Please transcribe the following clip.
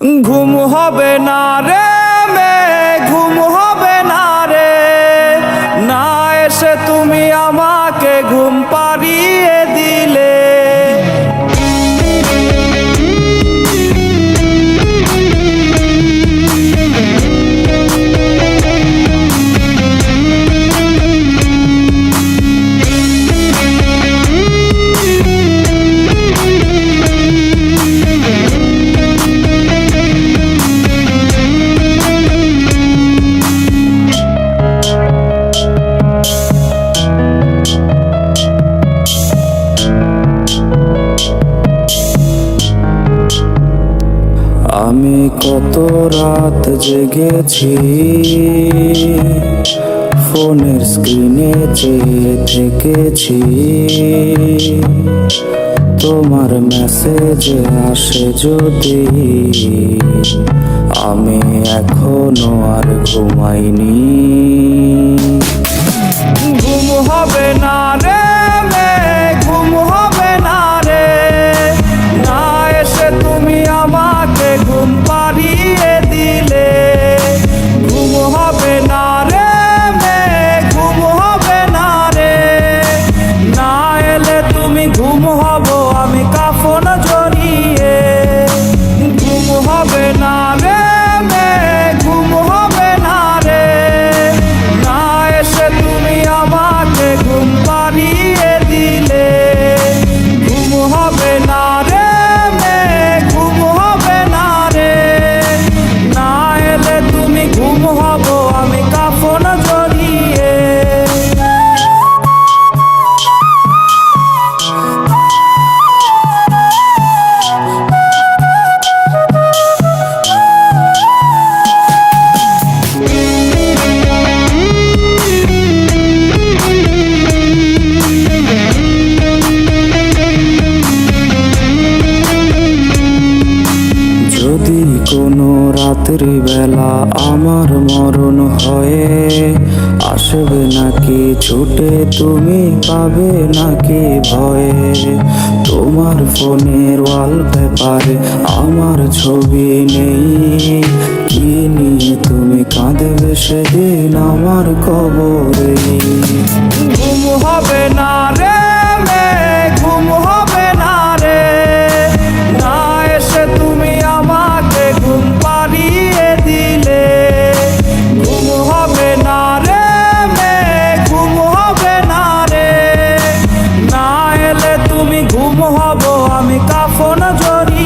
ঘুম হবে না রে মে ঘুম হবে না রে। না এসে তুমি আমাকে ঘুম পাড়িয়ে আমি কত রাত জেগেছি ফোনের স্ক্রিনে চেয়ে থেকেছি। তোমার মেসেজ আসে যদি আমি এখনও আর ঘুমাইনি। তুমি ঘুম হব আমি রাত্রি বেলা আমার মরণ হয়ে আসবে নাকি? ছুটে তুমি পাবে নাকি ভয়ে? তোমার ফোনের ওয়ালপেপারে আমার ছবি নেই। কি নিয়ে তুমি কাঁদবে সেদিন আমার কবরে? কাফন জড়ি